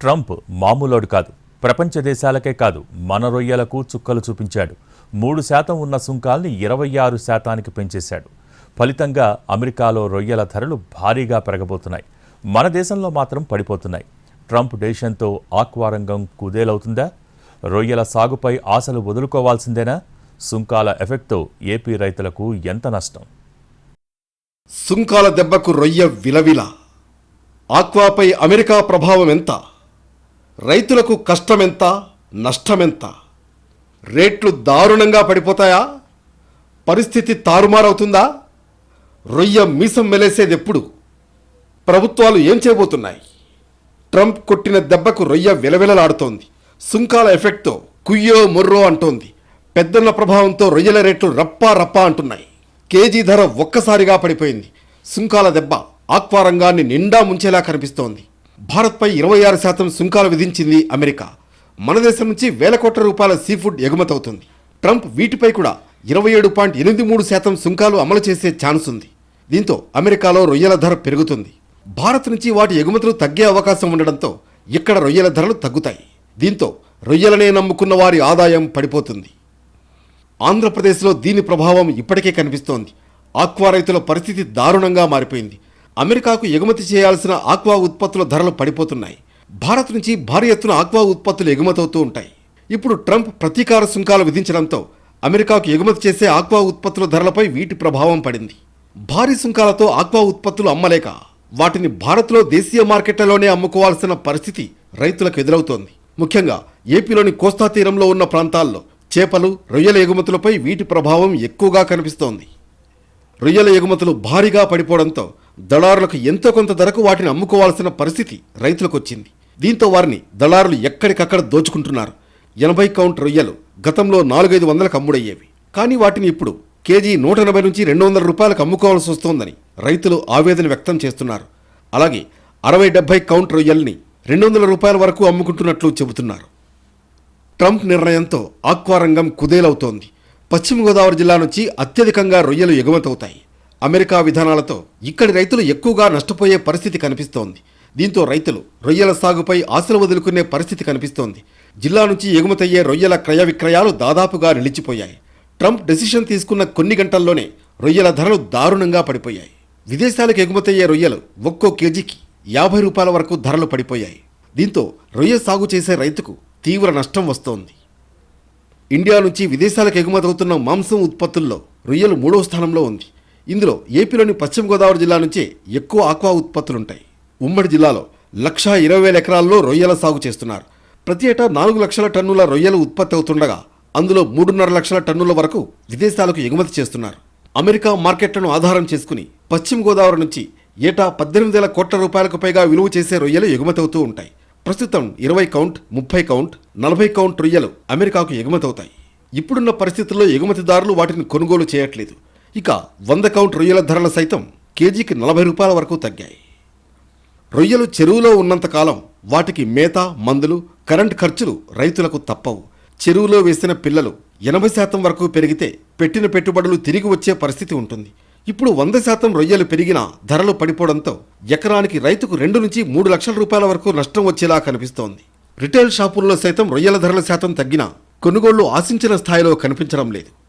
Trump మామూలోడు కాదు. ప్రపంచ దేశాలకే కాదు మన రొయ్యలకు చుక్కలు చూపించాడు. మూడు శాతం ఉన్న సుంకాల్ని ఇరవై ఆరు శాతానికి పెంచేశాడు. ఫలితంగా అమెరికాలో రొయ్యల ధరలు భారీగా పెరగబోతున్నాయి. మన దేశంలో మాత్రం పడిపోతున్నాయి. ట్రంప్ డేషన్తో ఆక్వా రంగం కుదేలవుతుందా? రొయ్యల సాగుపై ఆశలు వదులుకోవాల్సిందేనా? సుంకాల ఎఫెక్ట్తో ఏపీ రైతులకు ఎంత నష్టం? సుంకాల దెబ్బకు రొయ్య విలవిల. ఆక్వాపై అమెరికా ప్రభావం ఎంత? రైతులకు కష్టమెంత నష్టమెంత? రేట్లు దారుణంగా పడిపోతాయా? పరిస్థితి తారుమారవుతుందా? రొయ్య మీసం మెలేసేది ఎప్పుడు ప్రభుత్వాలు ఏం చేయబోతున్నాయి? ట్రంప్ కొట్టిన దెబ్బకు రొయ్య విలవిలలాడుతోంది. సుంకాల ఎఫెక్ట్తో కుయ్యో మొర్రో అంటోంది. పెద్దన్న ప్రభావంతో రొయ్యల రేట్లు రప్పా రప్పా అంటున్నాయి. కేజీ ధర ఒక్కసారిగా పడిపోయింది. సుంకాల దెబ్బ ఆక్వారంగాన్ని నిండా ముంచేలా కనిపిస్తోంది. భారత్పై ఇరవై ఆరు శాతం సుంకాలు విధించింది అమెరికా. మన దేశం నుంచి వేల కోట్ల రూపాయల సీ ఫుడ్ ఎగుమతవుతుంది. ట్రంప్ వీటిపై కూడా ఇరవై ఏడు పాయింట్ ఎనిమిది మూడు శాతం సుంకాలు అమలు చేసే ఛాన్స్ ఉంది. దీంతో అమెరికాలో రొయ్యల ధర పెరుగుతుంది. భారత్ నుంచి వాటి ఎగుమతులు తగ్గే అవకాశం ఉండడంతో ఇక్కడ రొయ్యల ధరలు తగ్గుతాయి. దీంతో రొయ్యలనే నమ్ముకున్న వారి ఆదాయం పడిపోతుంది. ఆంధ్రప్రదేశ్లో దీని ప్రభావం ఇప్పటికే కనిపిస్తోంది. ఆక్వా రైతుల పరిస్థితి దారుణంగా మారిపోయింది. అమెరికాకు ఎగుమతి చేయాల్సిన ఆక్వా ఉత్పత్తుల ధరలు పడిపోతున్నాయి. భారత్ నుంచి భారీ ఎత్తున ఆక్వా ఉత్పత్తులు ఎగుమతవుతూ ఉంటాయి. ఇప్పుడు ట్రంప్ ప్రతీకార సుంకాలు విధించడంతో అమెరికాకు ఎగుమతి చేసే ఆక్వా ఉత్పత్తుల ధరలపై వీటి ప్రభావం పడింది. భారీ సుంకాలతో ఆక్వా ఉత్పత్తులు అమ్మలేక వాటిని భారత్లో దేశీయ మార్కెట్లలోనే అమ్ముకోవాల్సిన పరిస్థితి రైతులకు ఎదురవుతోంది. ముఖ్యంగా ఏపీలోని కోస్తా తీరంలో ఉన్న ప్రాంతాల్లో చేపలు రొయ్యల ఎగుమతులపై వీటి ప్రభావం ఎక్కువగా కనిపిస్తోంది. రొయ్యల ఎగుమతులు భారీగా పడిపోవడంతో దళారులకు ఎంతో కొంత ధరకు వాటిని అమ్ముకోవాల్సిన పరిస్థితి రైతులకు వచ్చింది దీంతో వారిని దళారులు ఎక్కడికక్కడ దోచుకుంటున్నారు. ఎనభై కౌంట్ రొయ్యలు గతంలో నాలుగైదు వందలకు అమ్ముడయ్యేవి. కానీ వాటిని ఇప్పుడు కేజీ నూట ఎనభై నుంచి రెండు వందల రూపాయలకు అమ్ముకోవాల్సి వస్తోందని రైతులు ఆవేదన వ్యక్తం చేస్తున్నారు. అలాగే అరవై డెబ్బై కౌంట్ రొయ్యల్ని రెండు వందల రూపాయల వరకు అమ్ముకుంటున్నట్లు చెబుతున్నారు. ట్రంప్ నిర్ణయంతో ఆక్వా రంగం కుదేలవుతోంది. పశ్చిమ గోదావరి జిల్లా నుంచి అత్యధికంగా రొయ్యలు ఎగుమతవుతాయి. అమెరికా విధానాలతో ఇక్కడి రైతులు ఎక్కువగా నష్టపోయే పరిస్థితి కనిపిస్తోంది. దీంతో రైతులు రొయ్యల సాగుపై ఆశలు వదులుకునే పరిస్థితి కనిపిస్తోంది. జిల్లా నుంచి ఎగుమతయ్యే రొయ్యల క్రయ విక్రయాలు దాదాపుగా నిలిచిపోయాయి. ట్రంప్ డెసిషన్ తీసుకున్న కొన్ని గంటల్లోనే రొయ్యల ధరలు దారుణంగా పడిపోయాయి. విదేశాలకు ఎగుమతయ్యే రొయ్యలు ఒక్కో కేజీకి యాభై రూపాయల వరకు ధరలు పడిపోయాయి. దీంతో రొయ్య సాగు చేసే రైతుకు తీవ్ర నష్టం వస్తోంది. ఇండియా నుంచి విదేశాలకు ఎగుమతవుతున్న మాంసం ఉత్పత్తుల్లో రొయ్యలు మూడో స్థానంలో ఉంది. ఇందులో ఏపీలోని పశ్చిమ గోదావరి జిల్లా నుంచే ఎక్కువ ఆక్వా ఉత్పత్తులుంటాయి. ఉమ్మడి జిల్లాలో లక్షా ఇరవై వేల ఎకరాల్లో రొయ్యల సాగు చేస్తున్నారు. ప్రతి ఏటా నాలుగు లక్షల టన్నుల రొయ్యలు ఉత్పత్తి అవుతుండగా అందులో మూడున్నర లక్షల టన్నుల వరకు విదేశాలకు ఎగుమతి చేస్తున్నారు. అమెరికా మార్కెట్లను ఆధారం చేసుకుని పశ్చిమ గోదావరి నుంచి ఏటా పద్దెనిమిది వేల కోట్ల రూపాయలకు పైగా విలువ చేసే రొయ్యలు ఎగుమతవుతూ ఉంటాయి. ప్రస్తుతం ఇరవై కౌంట్ ముప్పై కౌంట్ నలభై కౌంట్ రొయ్యలు అమెరికాకు ఎగుమతవుతాయి ఇప్పుడున్న పరిస్థితుల్లో ఎగుమతిదారులు వాటిని కొనుగోలు చేయట్లేదు. ఇక వంద కౌంట్ రొయ్యల ధరలు సైతం కేజీకి నలభై రూపాయల వరకు తగ్గాయి. రొయ్యలు చెరువులో ఉన్నంతకాలం వాటికి మేత మందులు కరెంట్ ఖర్చులు రైతులకు తప్పవు. చెరువులో వేసిన పిల్లలు ఎనభై శాతం వరకు పెరిగితే పెట్టిన పెట్టుబడులు తిరిగి వచ్చే పరిస్థితి ఉంటుంది. ఇప్పుడు వంద శాతం రొయ్యలు పెరిగినా ధరలు పడిపోవడంతో ఎకరానికి రైతుకు రెండు నుంచి మూడు లక్షల రూపాయల వరకు నష్టం వచ్చేలా కనిపిస్తోంది. రిటైల్ షాపుల్లో సైతం రొయ్యల ధరల శాతం తగ్గినా కొనుగోళ్ళు ఆశించిన స్థాయిలో కనిపించడం లేదు.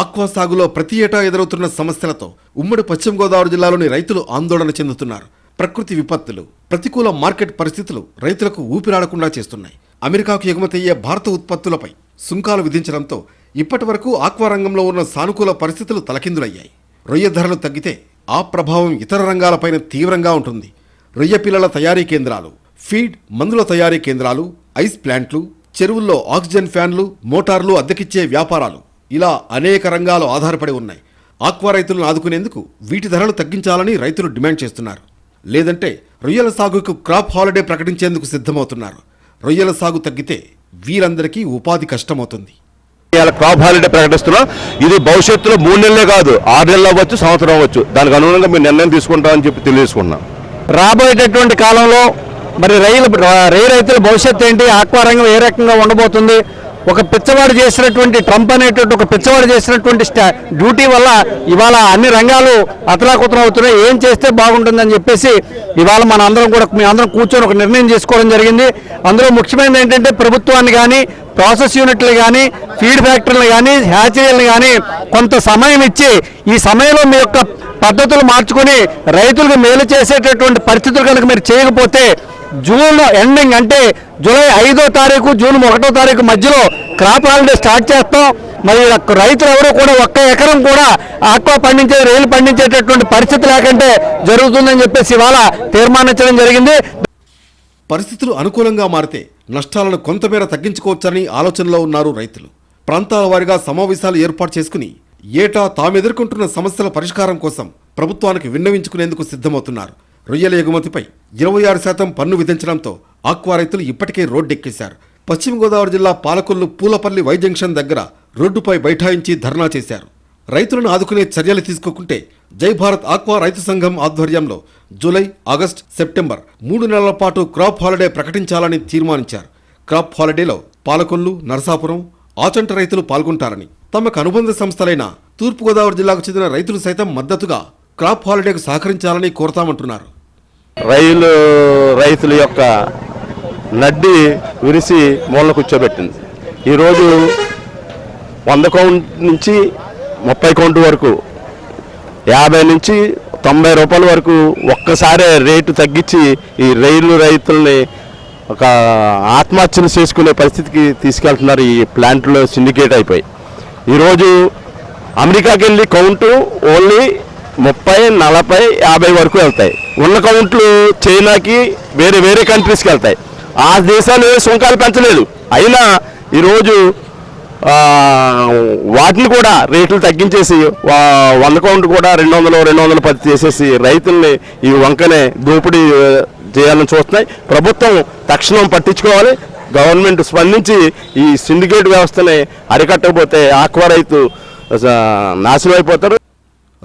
ఆక్వా సాగులో ప్రతి ఏటా ఎదురవుతున్న సమస్యలతో ఉమ్మడి పశ్చిమ గోదావరి జిల్లాలోని రైతులు ఆందోళన చెందుతున్నారు. ప్రకృతి విపత్తులు ప్రతికూల మార్కెట్ పరిస్థితులు రైతులకు ఊపిరాడకుండా చేస్తున్నాయి. అమెరికాకు ఎగుమతయ్యే భారత ఉత్పత్తులపై సుంకాలు విధించడంతో ఇప్పటి వరకు ఆక్వా రంగంలో ఉన్న సానుకూల పరిస్థితులు తలకిందులయ్యాయి. రొయ్య ధరలు తగ్గితే ఆ ప్రభావం ఇతర రంగాలపైన తీవ్రంగా ఉంటుంది. రొయ్య పిల్లల తయారీ కేంద్రాలు ఫీడ్ మందుల తయారీ కేంద్రాలు ఐస్ ప్లాంట్లు చెరువుల్లో ఆక్సిజన్ ఫ్యాన్లు మోటార్లు అద్దెకిచ్చే వ్యాపారాలు ఇలా అనేక రంగాలు ఆధారపడి ఉన్నాయి. ఆక్వా రైతులను ఆదుకునేందుకు వీటి ధరలు తగ్గించాలని రైతులు డిమాండ్ చేస్తున్నారు. లేదంటే రొయ్యల సాగుకు క్రాప్ హాలిడే ప్రకటించేందుకు సిద్ధమవుతున్నారు. రొయ్యల సాగు తగ్గితే వీరందరికీ ఉపాధి కష్టమవుతుంది. ఇవాళ క్రాప్ హాలిడే ప్రకటిస్తున్నాం ఇది భవిష్యత్తులో మూడు నెలలే కాదు ఆరు నెలలు అవ్వచ్చు సంవత్సరం అవ్వచ్చు. దానికి అనుగుణంగా మేము నిర్ణయం తీసుకుంటామని చెప్పి తెలియజేసుకున్నాం రాబోయేటటువంటి కాలంలో మరి రైలు రే రైతుల భవిష్యత్తు ఏంటి? ఆక్వా రంగం ఏ రకంగా ఉండబోతుంది? ఒక పిచ్చవాడు చేసినటువంటి ట్రంప్ అనేటువంటి ఒక పిచ్చవాడు చేసినటువంటి స్టా డ్యూటీ వల్ల ఇవాళ అన్ని రంగాలు అతలాకుతలం అవుతున్నాయి. ఏం చేస్తే బాగుంటుందని చెప్పేసి ఇవాళ మన అందరం కూడా మీ అందరం కూర్చొని ఒక నిర్ణయం చేసుకోవడం జరిగింది. అందులో ముఖ్యమైనది ఏంటంటే ప్రభుత్వాన్ని కానీ ప్రాసెస్ యూనిట్లు కానీ ఫీడ్ ఫ్యాక్టరీలు కానీ హ్యాచరీలు కానీ కొంత సమయం ఇచ్చి ఈ సమయంలో మీ యొక్క పద్ధతులు మార్చుకొని రైతులకు మేలు చేసేటటువంటి పరిస్థితులు కనుక మీరు చేయకపోతే జూన్ ఎండింగ్ అంటే జూలై ఐదో తారీఖు జూన్ ఒకటో తారీఖు మధ్యలో క్రాప్ హాలిడే స్టార్ట్ చేస్తాం. మరి రైతులు ఎవరు కూడా ఒక్క ఎకరం కూడా ఆక్వా పండించే రైలు పండించేటటువంటి పరిస్థితి లేకంటే జరుగుతుందని చెప్పేసి ఇవాళ తీర్మానించడం జరిగింది. పరిస్థితులు అనుకూలంగా మారితే నష్టాలను కొంతమేర తగ్గించుకోవచ్చని ఆలోచనలో ఉన్నారు రైతులు. ప్రాంతాల వారిగా సమావేశాలు ఏర్పాటు చేసుకుని ఏటా తాము ఎదుర్కొంటున్న సమస్యల పరిష్కారం కోసం ప్రభుత్వానికి విన్నవించుకునేందుకు సిద్ధమవుతున్నారు. రొయ్యల ఎగుమతిపై ఇరవై ఆరు శాతం పన్ను విధించడంతో ఆక్వా రైతులు ఇప్పటికే రోడ్డెక్కేశారు. పశ్చిమ గోదావరి జిల్లా పాలకొల్లు పూలపల్లి వై జంక్షన్ దగ్గర రోడ్డుపై బైఠాయించి ధర్నా చేశారు. రైతులను ఆదుకునే చర్యలు తీసుకోకుంటే జై భారత్ ఆక్వా రైతు సంఘం ఆధ్వర్యంలో జూలై ఆగస్ట్ సెప్టెంబర్ మూడు నెలల పాటు క్రాప్ హాలిడే ప్రకటించాలని తీర్మానించారు. క్రాప్ హాలిడేలో పాలకొల్లు నరసాపురం ఆచంట రైతులు పాల్గొంటారని తమకు అనుబంధ సంస్థలైన తూర్పుగోదావరి జిల్లాకు చెందిన రైతులు సైతం మద్దతుగా క్రాప్ హాలిడేకు సహకరించాలని కోరతామంటున్నారు. రైలు రైతుల యొక్క నడ్డి విరిసి మూలన కూర్చోబెట్టింది. ఈరోజు వంద కౌంట్ నుంచి ముప్పై కౌంట్ వరకు యాభై నుంచి తొంభై రూపాయల వరకు ఒక్కసారే రేటు తగ్గించి ఈ రైలు రైతుల్ని ఒక ఆత్మహత్యలు చేసుకునే పరిస్థితికి తీసుకెళ్తున్నారు ఈ ప్లాంట్లో సిండికేట్ అయిపోయి. ఈరోజు అమెరికాకి వెళ్ళి కౌంటు ఓన్లీ ముప్పై నలభై యాభై వరకు వెళ్తాయి. ఉన్న కౌంట్లు చైనాకి వేరే వేరే కంట్రీస్కి వెళ్తాయి. ఆ దేశాలు ఏ సుంకాలు పెంచలేదు. అయినా ఈరోజు వాటిని కూడా రేట్లు తగ్గించేసి వంద కౌంట్ కూడా రెండు వందలు రెండు వందల పది చేసేసి రైతుల్ని ఈ వంకనే దోపిడీ చేయాలని చూస్తున్నాయి. ప్రభుత్వం తక్షణం పట్టించుకోవాలి. గవర్నమెంట్ స్పందించి ఈ సిండికేట్ వ్యవస్థని అరికట్టకపోతే ఆక్వా రైతు నాశనం అయిపోతారు.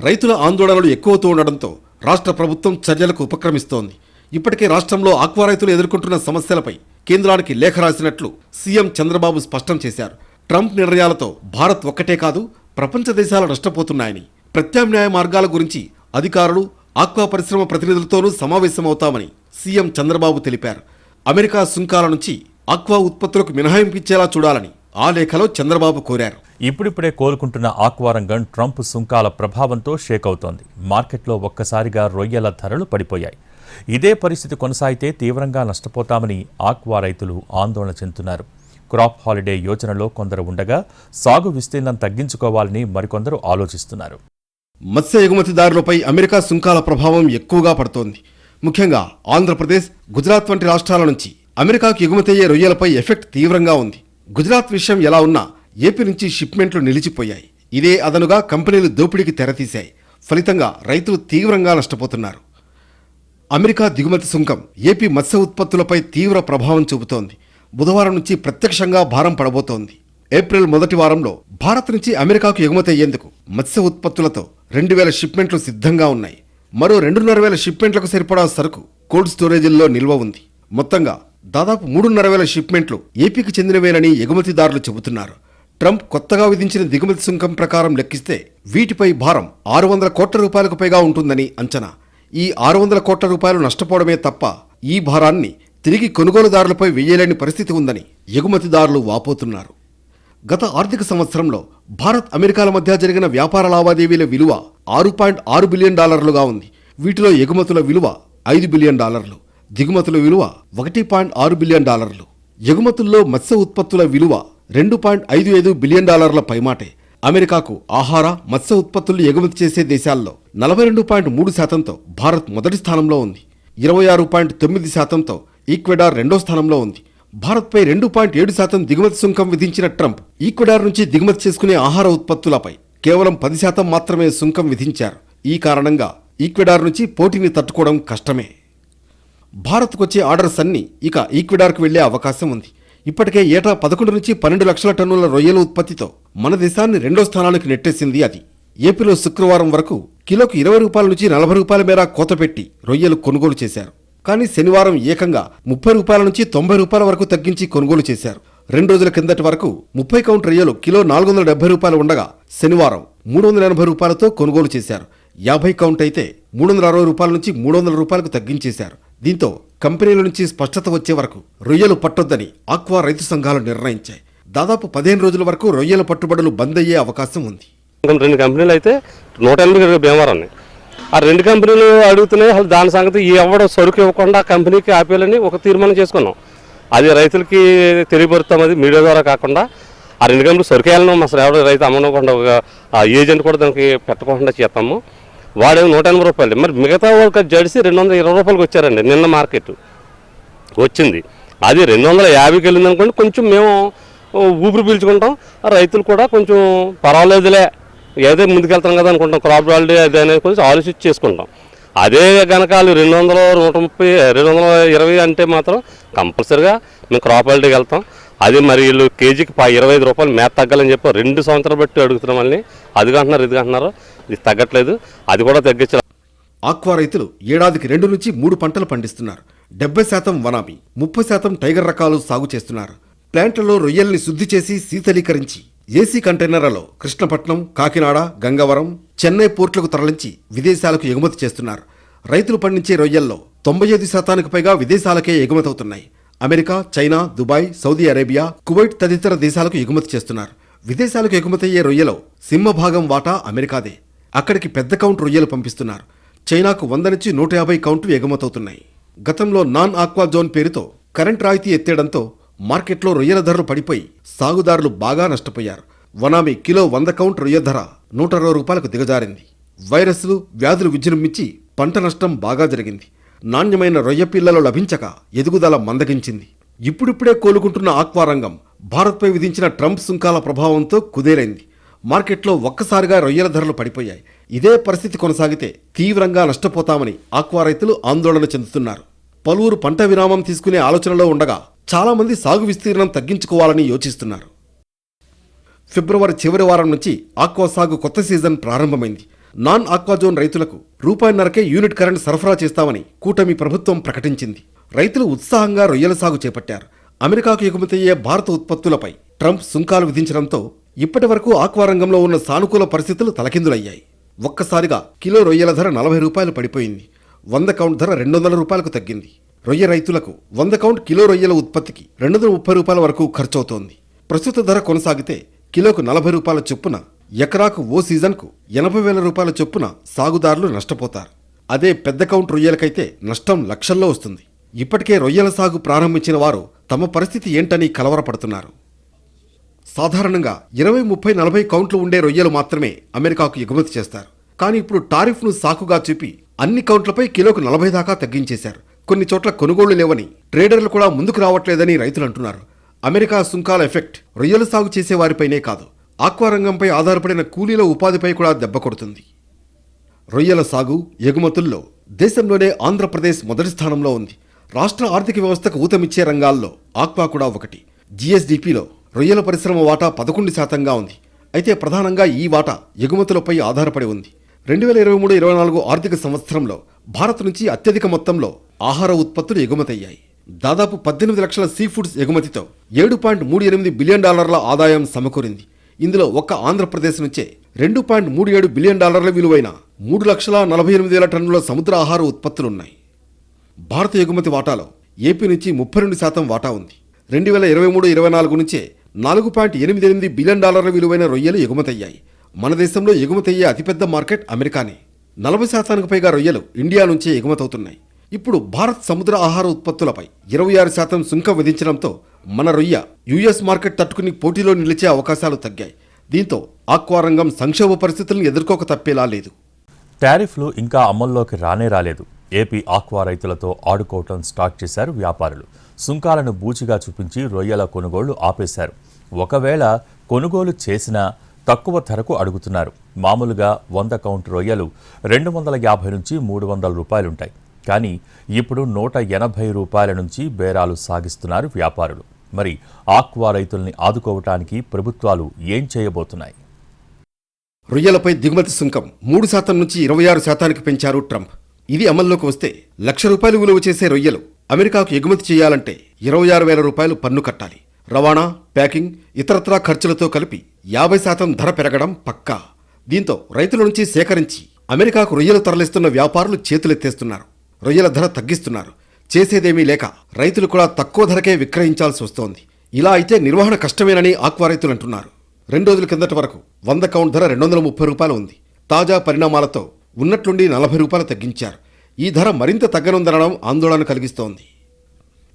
రైతుల ఆందోళనలు ఎక్కువవుతూ ఉండడంతో రాష్ట్ర ప్రభుత్వం చర్యలకు ఉపక్రమిస్తోంది. ఇప్పటికే రాష్ట్రంలో ఆక్వా రైతులు ఎదుర్కొంటున్న సమస్యలపై కేంద్రానికి లేఖ రాసినట్లు సీఎం చంద్రబాబు స్పష్టం చేశారు. ట్రంప్ నిర్ణయాలతో భారత్ ఒక్కటే కాదు ప్రపంచ దేశాలు నష్టపోతున్నాయని ప్రత్యామ్నాయ మార్గాల గురించి అధికారులు ఆక్వా పరిశ్రమ ప్రతినిధులతోనూ సమావేశమవుతామని సీఎం చంద్రబాబు తెలిపారు. అమెరికా సుంకాల నుంచి ఆక్వా ఉత్పత్తులకు మినహాయింపు ఇచ్చేలా చూడాలని ఆ లేఖలో చంద్రబాబు కోరారు. ఇప్పుడిప్పుడే కోలుకుంటున్న ఆక్వా రంగం ట్రంప్ సుంకాల ప్రభావంతో షేక్ అవుతోంది మార్కెట్లో ఒక్కసారిగా రొయ్యల ధరలు పడిపోయాయి. ఇదే పరిస్థితి కొనసాగితే తీవ్రంగా నష్టపోతామని ఆక్వా రైతులు ఆందోళన చెందుతున్నారు. క్రాప్ హాలిడే యోజనలో కొందరు ఉండగా సాగు విస్తీర్ణం తగ్గించుకోవాలని మరికొందరు ఆలోచిస్తున్నారు. మత్స్య ఎగుమతిదారులపై అమెరికా సుంకాల ప్రభావం ఎక్కువగా పడుతోంది. ముఖ్యంగా ఆంధ్రప్రదేశ్ గుజరాత్ వంటి రాష్ట్రాల నుంచి అమెరికాకు ఎగుమతయ్యే రొయ్యలపై ఎఫెక్ట్ తీవ్రంగా ఉంది. గుజరాత్ విషయం ఎలా ఉన్నా ఏపీ నుంచి షిప్మెంట్లు నిలిచిపోయాయి. ఇదే అదనుగా కంపెనీలు దోపిడీకి తెరతీశాయి. ఫలితంగా రైతులు తీవ్రంగా నష్టపోతున్నారు. అమెరికా దిగుమతి సుంకం ఏపీ మత్స్య ఉత్పత్తులపై తీవ్ర ప్రభావం చూపుతోంది. బుధవారం నుంచి ప్రత్యక్షంగా భారం పడబోతోంది. ఏప్రిల్ మొదటి వారంలో భారత్ నుంచి అమెరికాకు ఎగుమతి అయ్యేందుకు మత్స్య ఉత్పత్తులతో రెండు వేల షిప్మెంట్లు సిద్ధంగా ఉన్నాయి. మరో రెండున్నర వేల షిప్మెంట్లకు సరిపడా సరుకు కోల్డ్ స్టోరేజీల్లో నిల్వ ఉంది. మొత్తంగా దాదాపు మూడున్నర వేల షిప్మెంట్లు ఏపీకి చెందినవేనని ఎగుమతిదారులు చెబుతున్నారు. ట్రంప్ కొత్తగా విధించిన దిగుమతి సుంకం ప్రకారం లెక్కిస్తే వీటిపై భారం ఆరు వందల కోట్ల రూపాయలకు పైగా ఉంటుందని అంచనా. ఈ ఆరు వందల కోట్ల రూపాయలు నష్టపోవడమే తప్ప ఈ భారాన్ని తిరిగి కొనుగోలుదారులపై వేయలేని పరిస్థితి ఉందని ఎగుమతిదారులు వాపోతున్నారు. గత ఆర్థిక సంవత్సరంలో భారత్ అమెరికాల మధ్య జరిగిన వ్యాపార లావాదేవీల విలువ ఆరు పాయింట్ ఆరు బిలియన్ డాలర్లుగా ఉంది. వీటిలో ఎగుమతుల విలువ ఐదు బిలియన్ డాలర్లు. దిగుమతుల విలువ ఒకటి పాయింట్ ఆరు బిలియన్ డాలర్లు. ఎగుమతుల్లో మత్స్య ఉత్పత్తుల విలువ రెండు పాయింట్ ఐదు ఐదు బిలియన్ డాలర్ల పైమాటే. అమెరికాకు ఆహార మత్స్య ఉత్పత్తులు ఎగుమతి చేసే దేశాల్లో నలభై రెండు పాయింట్ మూడు శాతంతో భారత్ మొదటి స్థానంలో ఉంది. ఇరవై ఆరు పాయింట్ తొమ్మిది శాతంతో ఈక్వెడార్ రెండో స్థానంలో ఉంది. భారత్పై రెండు పాయింట్ ఏడు శాతం దిగుమతి సుంకం విధించిన ట్రంప్ ఈక్వెడార్ నుంచి దిగుమతి చేసుకునే ఆహార ఉత్పత్తులపై కేవలం పది శాతం మాత్రమే సుంకం విధించారు. ఈ కారణంగా ఈక్వెడార్ నుంచి పోటీని తట్టుకోవడం కష్టమే. భారత్కు వచ్చే ఆర్డర్స్ అన్ని ఇక ఈక్విడార్కు వెళ్ళే అవకాశం ఉంది. ఇప్పటికే ఏటా పదకొండు నుంచి పన్నెండు లక్షల టన్నుల రొయ్యల ఉత్పత్తితో మన దేశాన్ని రెండో స్థానానికి నెట్టేసింది అది. ఏపీలో శుక్రవారం వరకు కిలోకు ఇరవై రూపాయల నుంచి నలభై రూపాయల మేర కోత పెట్టి రొయ్యలు కొనుగోలు చేశారు. కానీ శనివారం ఏకంగా ముప్పై రూపాయల నుంచి తొంభై రూపాయల వరకు తగ్గించి కొనుగోలు చేశారు. రెండు రోజుల కిందటి వరకు ముప్పై కౌంట్ రొయ్యలు కిలో నాలుగు వందల డెబ్బై రూపాయలు ఉండగా శనివారం మూడు వందల ఎనభై రూపాయలతో కొనుగోలు చేశారు. యాభై కౌంట్ అయితే మూడు వందల అరవై రూపాయల నుంచి మూడు వందల రూపాయలకు తగ్గించేశారు. దీంతో కంపెనీల నుంచి స్పష్టత వచ్చే వరకు రొయ్యలు పట్టొద్దని ఆక్వా రైతు సంఘాలు నిర్ణయించాయి. దాదాపు పదిహేను రోజుల వరకు రొయ్యల పట్టుబడులు బంద్ అయ్యే అవకాశం ఉంది. రెండు కంపెనీలు అయితే నూట ఎనభై ఇరవై ఉన్నాయి. ఆ రెండు కంపెనీలు అడుగుతున్నాయి అసలు దాని సంగతి ఎవడో సరుకు ఇవ్వకుండా కంపెనీకి ఆపేయాలని ఒక తీర్మానం చేసుకున్నాం. అది రైతులకి తెలియపరుస్తాం అది మీడియా ద్వారా కాకుండా ఆ రెండు కంపెనీలు సరుకు వేయాలని అసలు ఎవడో రైతు అమ్మకుండా ఒక ఏజెంట్ కూడా దానికి పెట్టకుండా చేస్తాము. వాడేమో నూట ఎనభై రూపాయలు మరి మిగతా వాళ్ళకి జడిసి రెండు వందల ఇరవై రూపాయలకి వచ్చారండి నిన్న మార్కెట్. వచ్చింది. అది రెండు వందల యాభైకి వెళ్ళింది అనుకోండి కొంచెం మేము ఊపిరి పీల్చుకుంటాం. రైతులు కూడా కొంచెం పర్వాలేదులే. ఏదో ముందుకెళ్తాం కదా అనుకుంటాం. క్రాప్ హాలిడే అది అనేది కొంచెం ఆలోచించి చేసుకుంటాం. అదే కనుక వాళ్ళు రెండు వందల నూట ముప్పై రెండు వందల ఇరవై అంటే మాత్రం కంపల్సరిగా మేము క్రాప్ హాలిడేకి వెళ్తాం. అది మరి వీళ్ళు కేజీకి ఇరవై ఐదు రూపాయలు మేత తగ్గాలని చెప్పి రెండు సంవత్సరాలు బట్టి అడుగుతున్నాం మళ్ళీ అది కంటున్నారు ఇది కంటున్నారు ఇది తగ్గట్లేదు అది కూడా తగ్గించారు ఆక్వా రైతులు ఏడాదికి రెండు నుంచి మూడు పంటలు పండిస్తున్నారు. డెబ్బై శాతం వనామి ముప్పై శాతం టైగర్ రకాలు సాగు చేస్తున్నారు. ప్లాంట్లలో రొయ్యల్ని శుద్ధి చేసి శీతలీకరించి ఏసీ కంటైనర్లలో కృష్ణపట్నం కాకినాడ గంగవరం చెన్నై పోర్టులకు తరలించి విదేశాలకు ఎగుమతి చేస్తున్నారు. రైతులు పండించే రొయ్యల్లో తొంభై ఐదు శాతానికి పైగా విదేశాలకే ఎగుమతవుతున్నాయి America China Dubai Saudi Arabia Kuwait తదితర దేశాలకు ఎగుమతి చేస్తున్నారు. విదేశాలకు ఎగుమతయ్యే రొయ్యలో సింహభాగం వాటా అమెరికాదే. అక్కడికి పెద్ద కౌంట్ రొయ్యలు పంపిస్తున్నారు. చైనాకు వంద నుంచి నూట యాభై కౌంట్లు ఎగుమతవుతున్నాయి. గతంలో నాన్ ఆక్వా జోన్ పేరుతో కరెంట్ రాయితీ ఎత్తేయడంతో మార్కెట్లో రొయ్యల ధరలు పడిపోయి సాగుదారులు బాగా నష్టపోయారు. వనామి కిలో వంద కౌంట్ రొయ్య ధర నూట అరవై రూపాయలకు దిగజారింది. వైరస్లు వ్యాధులు విజృంభించి పంట నష్టం బాగా జరిగింది. నాణ్యమైన రొయ్య పిల్లలు లభించక ఎదుగుదల మందగించింది. ఇప్పుడిప్పుడే కోలుకుంటున్న ఆక్వా రంగం భారత్పై విధించిన ట్రంప్ సుంకాల ప్రభావంతో కుదేలైంది. మార్కెట్లో ఒక్కసారిగా రొయ్యల ధరలు పడిపోయాయి. ఇదే పరిస్థితి కొనసాగితే తీవ్రంగా నష్టపోతామని ఆక్వా రైతులు ఆందోళన చెందుతున్నారు. పలువురు పంట విరామం తీసుకునే ఆలోచనలో ఉండగా చాలామంది సాగు విస్తీర్ణం తగ్గించుకోవాలని యోచిస్తున్నారు. ఫిబ్రవరి చివరి వారం నుంచి ఆక్వా సాగు కొత్త సీజన్ ప్రారంభమైంది. నాన్ ఆక్వాజోన్ రైతులకు రూపాయిన్నరకే యూనిట్ కరెంట్ సరఫరా చేస్తామని కూటమి ప్రభుత్వం ప్రకటించింది. రైతులు ఉత్సాహంగా రొయ్యల సాగు చేపట్టారు. అమెరికాకు ఎగుమతయ్యే భారత ఉత్పత్తులపై ట్రంప్ సుంకాలు విధించడంతో ఇప్పటి వరకు ఆక్వా రంగంలో ఉన్న సానుకూల పరిస్థితులు తలకిందులయ్యాయి. ఒక్కసారిగా కిలో రొయ్యల ధర నలభై రూపాయలు పడిపోయింది. వంద కౌంట్ ధర రెండు వందల రూపాయలకు తగ్గింది. రొయ్య రైతులకు వంద కౌంట్ కిలో రొయ్యల ఉత్పత్తికి రెండు వందల ముప్పై రూపాయల వరకు ఖర్చవుతోంది. ప్రస్తుత ధర కొనసాగితే కిలోకు నలభై రూపాయల చొప్పున ఎకరాకు ఓ సీజన్కు ఎనభై వేల రూపాయల చొప్పున సాగుదారులు నష్టపోతారు. అదే పెద్ద కౌంట్ రొయ్యలకైతే నష్టం లక్షల్లో వస్తుంది. ఇప్పటికే రొయ్యల సాగు ప్రారంభించిన వారు తమ పరిస్థితి ఏంటని కలవరపడుతున్నారు. సాధారణంగా ఇరవై ముప్పై నలభై కౌంట్లు ఉండే రొయ్యలు మాత్రమే అమెరికాకు ఎగుమతి చేస్తారు. కానీ ఇప్పుడు టారిఫ్ను సాకుగా చూపి అన్ని కౌంట్లపై కిలోకు నలభై దాకా తగ్గించేశారు. కొన్ని చోట్ల కొనుగోళ్ళు లేవని ట్రేడర్లు కూడా ముందుకు రావట్లేదని రైతులు అంటున్నారు అమెరికా సుంకాల ఎఫెక్ట్ రొయ్యల సాగు చేసే వారిపైనే కాదు. ఆక్వా రంగంపై ఆధారపడిన కూలీల ఉపాధిపై కూడా దెబ్బ కొడుతుంది. రొయ్యల సాగు ఎగుమతుల్లో దేశంలోనే ఆంధ్రప్రదేశ్ మొదటి స్థానంలో ఉంది. రాష్ట్ర ఆర్థిక వ్యవస్థకు ఊతమిచ్చే రంగాల్లో ఆక్వా కూడా ఒకటి. జీఎస్డిపిలో రొయ్యల పరిశ్రమ వాటా పదకొండు శాతంగా ఉంది. అయితే ప్రధానంగా ఈ వాటా ఎగుమతులపై ఆధారపడి ఉంది. రెండు వేల ఇరవై మూడు ఇరవై నాలుగు ఆర్థిక సంవత్సరంలో భారత్ నుంచి అత్యధిక మొత్తంలో ఆహార ఉత్పత్తులు ఎగుమతయ్యాయి. దాదాపు పద్దెనిమిది లక్షల సీ ఫుడ్స్ ఎగుమతితో ఏడు పాయింట్ మూడు ఎనిమిది బిలియన్ డాలర్ల ఆదాయం సమకూరింది. ఇందులో ఒక్క ఆంధ్రప్రదేశ్ నుంచే రెండు పాయింట్ మూడు ఏడు బిలియన్ డాలర్ల విలువైన మూడు లక్షల నలభై ఎనిమిది వేల టన్నుల సముద్ర ఆహార ఉత్పత్తులున్నాయి. భారత ఎగుమతి వాటాలో ఏపీ నుంచి ముప్పై రెండు శాతం వాటా ఉంది. రెండు వేల ఇరవై మూడు ఇరవై నాలుగు నుంచే నాలుగు పాయింట్ ఎనిమిది ఎనిమిది బిలియన్ డాలర్ల విలువైన రొయ్యలు ఎగుమతయ్యాయి. మన దేశంలో ఎగుమతయ్యే అతిపెద్ద మార్కెట్ అమెరికానే. నలభై శాతానికి పైగా రొయ్యలు ఇండియా నుంచే ఎగుమతవుతున్నాయి. ఇప్పుడు భారత్ సముద్ర ఆహార ఉత్పత్తులపై ఇరవై ఆరు శాతం సుంకం విధించడంతో మన రొయ్య యుఎస్ మార్కెట్ తట్టుకుని పోటీలో నిలిచే అవకాశాలు తగ్గాయి. దీంతో ఆక్వా రంగం సంక్షోభ పరిస్థితులను ఎదుర్కోక తప్పేలా లేదు. టారిఫ్లు ఇంకా అమల్లోకి రానే రాలేదు. ఏపీ ఆక్వా రైతులతో ఆడుకోవటం స్టార్ట్ చేశారు వ్యాపారులు. సుంకాలను బూచిగా చూపించి రొయ్యల కొనుగోళ్ళు ఆపేశారు. ఒకవేళ కొనుగోలు చేసినా తక్కువ ధరకు అడుగుతున్నారు. మామూలుగా వంద కౌంట్ రొయ్యలు రెండు వందల యాభై నుంచి మూడు వందల రూపాయలుంటాయి. కానీ ఇప్పుడు నూట ఎనభై రూపాయల నుంచి బేరాలు సాగిస్తున్నారు వ్యాపారులు. మరి ఆక్వా రైతుల్ని ఆదుకోవటానికి ప్రభుత్వాలు ఏం చేయబోతున్నాయి? రొయ్యలపై దిగుమతి సుంకం మూడు శాతం నుంచి ఇరవై ఆరు శాతానికి పెంచారు ట్రంప్. ఇది అమల్లోకి వస్తే లక్ష రూపాయలు విలువ చేసే రొయ్యలు అమెరికాకు ఎగుమతి చేయాలంటే ఇరవై ఆరు వేల రూపాయలు పన్ను కట్టాలి. రవాణా ప్యాకింగ్ ఇతరత్రా ఖర్చులతో కలిపి యాభై శాతం ధర పెరగడం పక్కా. దీంతో రైతుల నుంచి సేకరించి అమెరికాకు రొయ్యలు తరలిస్తున్న వ్యాపారులు చేతులెత్తేస్తున్నారు. రొయ్యల ధర తగ్గిస్తున్నారు. చేసేదేమీ లేక రైతులు కూడా తక్కువ ధరకే విక్రయించాల్సి వస్తోంది. ఇలా అయితే నిర్వహణ కష్టమేనని ఆక్వా రైతులు అంటున్నారు. రెండు రోజుల కిందటి వరకు వంద కౌంట్ ధర రెండు వందల ముప్పై రూపాయలు ఉంది. తాజా పరిణామాలతో ఉన్నట్లుండి నలభై రూపాయలు తగ్గించారు. ఈ ధర మరింత తగ్గనుందనడం ఆందోళన కలిగిస్తోంది.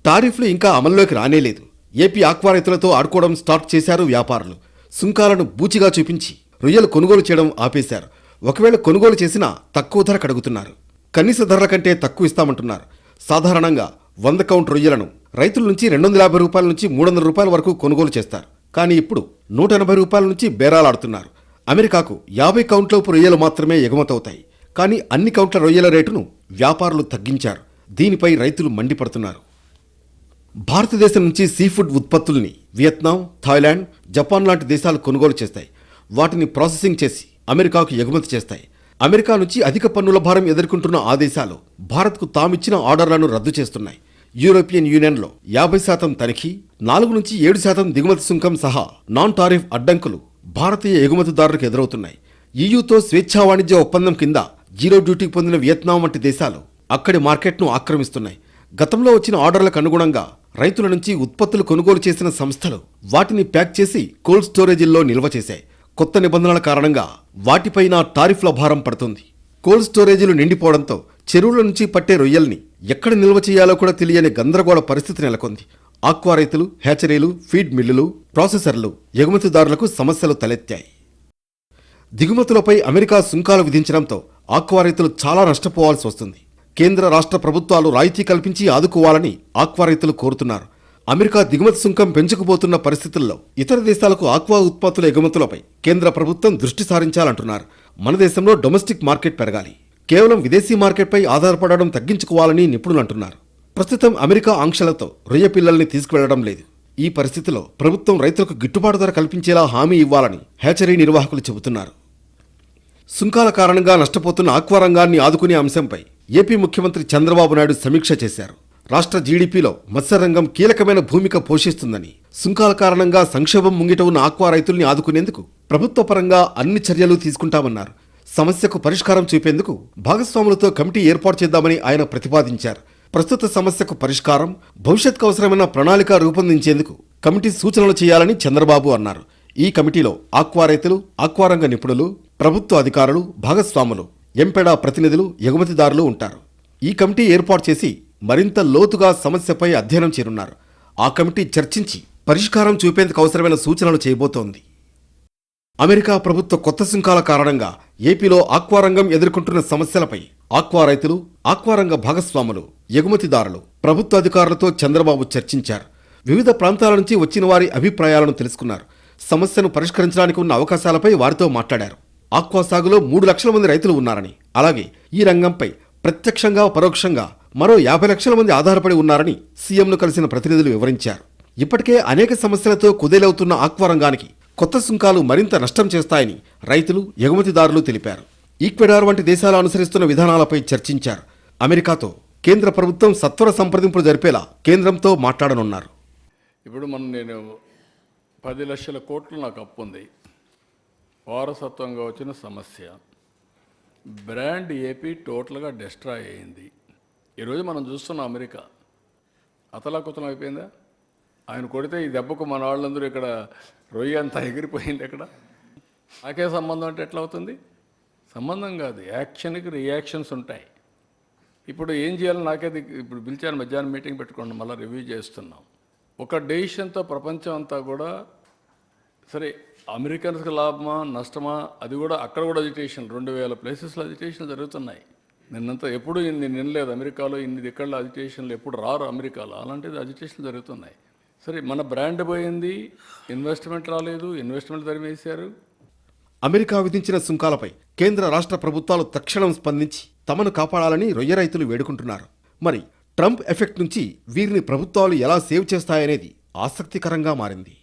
టారిఫ్లు ఇంకా అమల్లోకి రానేలేదు. ఏపీ ఆక్వా రైతులతో ఆడుకోవడం స్టార్ట్ చేశారు వ్యాపారులు. సుంకాలను బూచిగా చూపించి రొయ్యలు కొనుగోలు చేయడం ఆపేశారు. ఒకవేళ కొనుగోలు చేసినా తక్కువ ధర కడుగుతున్నారు. కనీస ధరల కంటే తక్కువ ఇస్తామంటున్నారు. సాధారణంగా వంద కౌంట్ రొయ్యలను రైతుల నుంచి రెండు వందల యాభై రూపాయల నుంచి మూడు వందల రూపాయల వరకు కొనుగోలు చేస్తారు. కానీ ఇప్పుడు నూట ఎనభై రూపాయల నుంచి బేరాలాడుతున్నారు. అమెరికాకు యాభై కౌంట్లోపు రొయ్యలు మాత్రమే ఎగుమతవుతాయి. కానీ అన్ని కౌంట్ల రొయ్యల రేటును వ్యాపారులు తగ్గించారు. దీనిపై రైతులు మండిపడుతున్నారు. భారతదేశం నుంచి సీఫుడ్ ఉత్పత్తుల్ని వియత్నాం థాయిలాండ్ జపాన్ లాంటి దేశాలు కొనుగోలు చేస్తాయి. వాటిని ప్రాసెసింగ్ చేసి అమెరికాకు ఎగుమతి చేస్తాయి. అమెరికా నుంచి అధిక పన్నుల భారం ఎదుర్కొంటున్న ఆ దేశాలు భారత్కు తామిచ్చిన ఆర్డర్లను రద్దు చేస్తున్నాయి. యూరోపియన్ యూనియన్లో యాభై శాతం తనిఖీ నాలుగు నుంచి ఏడు శాతం దిగుమతి సుంకం సహా నాన్ టారిఫ్ అడ్డంకులు భారతీయ ఎగుమతిదారులకు ఎదురవుతున్నాయి. ఈయూతో స్వేచ్ఛా వాణిజ్య ఒప్పందం కింద జీరో డ్యూటీ పొందిన వియత్నాం వంటి దేశాలు అక్కడి మార్కెట్ను ఆక్రమిస్తున్నాయి. గతంలో వచ్చిన ఆర్డర్లకు అనుగుణంగా రైతుల నుంచి ఉత్పత్తులు కొనుగోలు చేసిన సంస్థలు వాటిని ప్యాక్ చేసి కోల్డ్ స్టోరేజీల్లో నిల్వ చేశాయి. కొత్త నిబంధనల కారణంగా వాటిపైన టారిఫ్ల భారం పడుతుంది. కోల్డ్ స్టోరేజీలు నిండిపోవడంతో చెరువుల నుంచి పట్టే రొయ్యల్ని ఎక్కడ నిల్వ చేయాలో కూడా తెలియని గందరగోళ పరిస్థితి నెలకొంది. ఆక్వా రైతులు హ్యాచరీలు ఫీడ్ మిల్లులు ప్రాసెసర్లు ఎగుమతిదారులకు సమస్యలు తలెత్తాయి. దిగుమతులపై అమెరికా సుంకాలు విధించడంతో ఆక్వా రైతులు చాలా నష్టపోవాల్సి వస్తుంది. కేంద్ర రాష్ట్ర ప్రభుత్వాలు రాయితీ కల్పించి ఆదుకోవాలని ఆక్వా రైతులు కోరుతున్నారు. అమెరికా దిగుమతి సుంకం పెంచుకుపోతున్న పరిస్థితుల్లో ఇతర దేశాలకు ఆక్వా ఉత్పత్తుల ఎగుమతులపై కేంద్ర ప్రభుత్వం దృష్టి సారించాలంటున్నారు. మన దేశంలో డొమెస్టిక్ మార్కెట్ పెరగాలి. కేవలం విదేశీ మార్కెట్పై ఆధారపడడం తగ్గించుకోవాలని నిపుణులు అంటున్నారు ప్రస్తుతం అమెరికా ఆంక్షలతో రొయ్య పిల్లల్ని తీసుకువెళ్ళడం లేదు. ఈ పరిస్థితిలో ప్రభుత్వం రైతులకు గిట్టుబాటు ధర కల్పించేలా హామీ ఇవ్వాలని హ్యాచరీ నిర్వాహకులు చెబుతున్నారు. సుంకాల కారణంగా నష్టపోతున్న ఆక్వా రంగాన్ని ఆదుకునే అంశంపై ఏపీ ముఖ్యమంత్రి చంద్రబాబు నాయుడు సమీక్ష చేశారు. రాష్ట్ర జీడీపీలో మత్స్యరంగం కీలకమైన భూమిక పోషిస్తుందని సుంకాల కారణంగా సంక్షోభం ముంగిట ఉన్న ఆక్వా రైతుల్ని ఆదుకునేందుకు ప్రభుత్వ పరంగా అన్ని చర్యలు తీసుకుంటామన్నారు. సమస్యకు పరిష్కారం చూపేందుకు భాగస్వాములతో కమిటీ ఏర్పాటు చేద్దామని ఆయన ప్రతిపాదించారు. ప్రస్తుత సమస్యకు పరిష్కారం భవిష్యత్కు అవసరమైన ప్రణాళిక రూపొందించేందుకు కమిటీ సూచనలు చేయాలని చంద్రబాబు అన్నారు. ఈ కమిటీలో ఆక్వా రైతులు ఆక్వారంగ నిపుణులు ప్రభుత్వ అధికారులు భాగస్వాములు ఎంపెడా ప్రతినిధులు ఎగుమతిదారులు ఉంటారు. ఈ కమిటీ ఏర్పాటు చేసి మరింత లోతుగా సమస్యపై అధ్యయనం చేరున్నారు ఆ కమిటీ చర్చించి పరిష్కారం చూపేందుకు అవసరమైన సూచనలు చేయబోతోంది. అమెరికా ప్రభుత్వ కొత్త సుంకాల కారణంగా ఏపీలో ఆక్వారంగం ఎదుర్కొంటున్న సమస్యలపై ఆక్వా రైతులు ఆక్వారంగ భాగస్వాములు ఎగుమతిదారులు ప్రభుత్వ అధికారులతో చంద్రబాబు చర్చించారు. వివిధ ప్రాంతాల నుంచి వచ్చిన వారి అభిప్రాయాలను తెలుసుకున్నారు. సమస్యను పరిష్కరించడానికి ఉన్న అవకాశాలపై వారితో మాట్లాడారు. ఆక్వా సాగులో మూడు లక్షల మంది రైతులు ఉన్నారని అలాగే ఈ రంగంపై ప్రత్యక్షంగా పరోక్షంగా మరో యాభై లక్షల మంది ఆధారపడి ఉన్నారని సీఎంను కలిసిన ప్రతినిధులు వివరించారు. ఇప్పటికే అనేక సమస్యలతో కుదేలవుతున్న ఆక్వారంగానికి కొత్త సుంకాలు మరింత నష్టం చేస్తాయని రైతులు ఎగుమతిదారులు తెలిపారు. ఈక్వెడార్ వంటి దేశాలు అనుసరిస్తున్న విధానాలపై చర్చించారు. అమెరికాతో కేంద్ర ప్రభుత్వం సత్వర సంప్రదింపులు జరిపేలా కేంద్రంతో మాట్లాడనున్నారు. ఇప్పుడు మనం నేను పది లక్షల కోట్లు నాకు అప్పు ఉంది. వారసత్వంగా వచ్చిన సమస్య. బ్రాండ్ ఏపీ టోటల్గా డిస్ట్రాయ్ అయింది. ఈరోజు మనం చూస్తున్నాం అమెరికా అతలాకుతలం అయిపోయిందా? ఆయన కొడితే ఈ దెబ్బకు మన వాళ్ళందరూ ఇక్కడ రొయ్య అంతా ఎగిరిపోయింది ఇక్కడ నాకే సంబంధం అంటే ఎట్లా అవుతుంది? సంబంధం కాదు యాక్షన్కి రియాక్షన్స్ ఉంటాయి. ఇప్పుడు ఏం చేయాలో నాకే ఇప్పుడు పిలిచాను మధ్యాహ్నం మీటింగ్ పెట్టుకోండి మళ్ళీ రివ్యూ చేస్తున్నాం. ఒక డెసిషన్తో ప్రపంచం అంతా కూడా సరే అమెరికన్స్కి లాభమా నష్టమా అది కూడా అక్కడ కూడా అజిటేషన్ రెండు వేల ప్లేసెస్లో అజిటేషన్ జరుగుతున్నాయి. నిన్నంతా ఎప్పుడు ఇన్ని నినలేదు అమెరికాలో ఇన్ని దిక్కళ్ళ అజిటేషన్లు ఎప్పుడు రారు అమెరికాలో. అలాంటిది అజిటేషన్లు జరుగుతున్నాయి. సరే మన బ్రాండ్ పోయింది ఇన్వెస్ట్మెంట్ రాలేదు ఇన్వెస్ట్మెంట్ తరిమేశారు. అమెరికా విధించిన సుంకాలపై కేంద్ర రాష్ట్ర ప్రభుత్వాలు తక్షణం స్పందించి తమను కాపాడాలని రొయ్య రైతులు వేడుకుంటున్నారు. మరి ట్రంప్ ఎఫెక్ట్ నుంచి వీరిని ప్రభుత్వాలు ఎలా సేవ్ చేస్తాయనేది ఆసక్తికరంగా మారింది.